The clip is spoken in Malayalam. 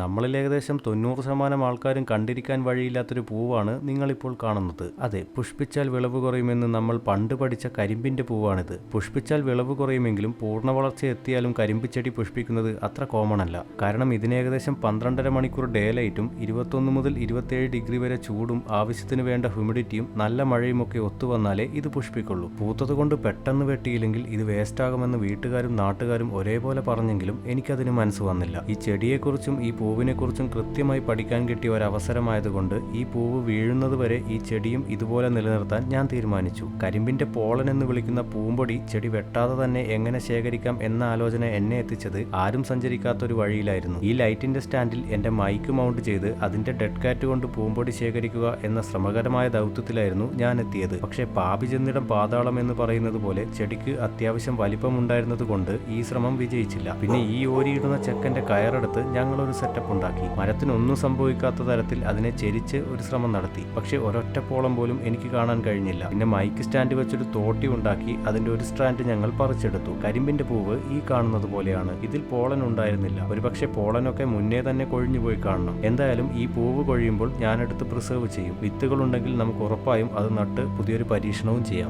നമ്മളിൽ ഏകദേശം തൊണ്ണൂറ് ശതമാനം ആൾക്കാരും കണ്ടിരിക്കാൻ വഴിയില്ലാത്തൊരു പൂവാണ് നിങ്ങളിപ്പോൾ കാണുന്നത്. അതെ പുഷ്പിച്ചാൽ വിളവ് കുറയുമെന്ന് നമ്മൾ പണ്ട് പഠിച്ച കരിമ്പിന്റെ പൂവാണിത്. പുഷ്പിച്ചാൽ വിളവ് കുറയുമെങ്കിലും പൂർണ വളർച്ച എത്തിയാലും കരിമ്പ് ചെടി പുഷ്പിക്കുന്നത് അത്ര കോമൺ അല്ല. കാരണം ഇതിന് ഏകദേശം പന്ത്രണ്ടര മണിക്കൂർ ഡേ ലൈറ്റും ഇരുപത്തൊന്ന് മുതൽ ഇരുപത്തിയേഴ് ഡിഗ്രി വരെ ചൂടും ആവശ്യത്തിന് വേണ്ട ഹ്യൂമിഡിറ്റിയും നല്ല മഴയും ഒക്കെ ഒത്തുവന്നാലേ ഇത് പുഷ്പിക്കുള്ളൂ. പൂത്തത് കൊണ്ട് പെട്ടെന്ന് വെട്ടിയില്ലെങ്കിൽ ഇത് വേസ്റ്റ് ആകുമെന്ന് വീട്ടുകാരും നാട്ടുകാരും ഒരേപോലെ പറഞ്ഞെങ്കിലും എനിക്കതിന് മനസ്സ് വന്നില്ല. ഈ ചെടിയെക്കുറിച്ചും ഈ പൂവിനെക്കുറിച്ചും കൃത്യമായി പഠിക്കാൻ കിട്ടിയ ഒരു അവസരമായതുകൊണ്ട് ഈ പൂവ് വീഴുന്നത് വരെ ഈ ചെടിയും ഇതുപോലെ നിലനിർത്താൻ ഞാൻ തീരുമാനിച്ചു. കരിമ്പിന്റെ പോളൻ എന്ന് വിളിക്കുന്ന പൂമ്പൊടി ചെടി വെട്ടാതെ തന്നെ എങ്ങനെ ശേഖരിക്കാം എന്ന ആലോചന എന്നെ എത്തിച്ചത് ആരും സഞ്ചരിക്കാത്ത ഒരു വഴിയിലായിരുന്നു. ഈ ലൈറ്റിന്റെ സ്റ്റാൻഡിൽ എന്റെ മൈക്ക് മൗണ്ട് ചെയ്ത് അതിന്റെ ഡെഡ് കാറ്റ് കൊണ്ട് പൂമ്പൊടി ശേഖരിക്കുക എന്ന ശ്രമകരമായ ദൗത്യത്തിലായിരുന്നു ഞാൻ എത്തിയത്. പക്ഷേ പാപി ചെന്നിടം പാതാളം എന്ന് പറയുന്നത് പോലെ ചെടിക്ക് അത്യാവശ്യം വലിപ്പമുണ്ടായിരുന്നത് കൊണ്ട് ഈ ശ്രമം വിജയിച്ചില്ല. പിന്നെ ഈ ഓരിയിടുന്ന ചെക്കന്റെ കയറെടുത്ത് ഞങ്ങളൊരു ഒരു സെറ്റപ്പ് ഉണ്ടാക്കി മരത്തിനൊന്നും സംഭവിക്കാത്ത തരത്തിൽ അതിനെ ചെരിച്ച് ഒരു ശ്രമം നടത്തി. പക്ഷെ ഒരൊറ്റപ്പോളം പോലും എനിക്ക് കാണാൻ കഴിഞ്ഞില്ല. പിന്നെ മൈക്ക് സ്റ്റാൻഡ് വെച്ചൊരു തോട്ടി ഉണ്ടാക്കി അതിന്റെ ഒരു സ്റ്റാൻഡ് ഞങ്ങൾ പറിച്ചെടുത്തു. കരിമ്പിന്റെ പൂവ് ഈ കാണുന്നത് പോലെയാണ്. ഇതിൽ പോളൻ ഉണ്ടായിരുന്നില്ല. ഒരുപക്ഷെ പോളനൊക്കെ മുന്നേ തന്നെ കൊഴിഞ്ഞു പോയി കാണണം. എന്തായാലും ഈ പൂവ് കൊഴിയുമ്പോൾ ഞാനെടുത്ത് പ്രിസർവ് ചെയ്യും. വിത്തുകൾ ഉണ്ടെങ്കിൽ നമുക്ക് ഉറപ്പായും അത് നട്ട് പുതിയൊരു പരീക്ഷണവും ചെയ്യാം.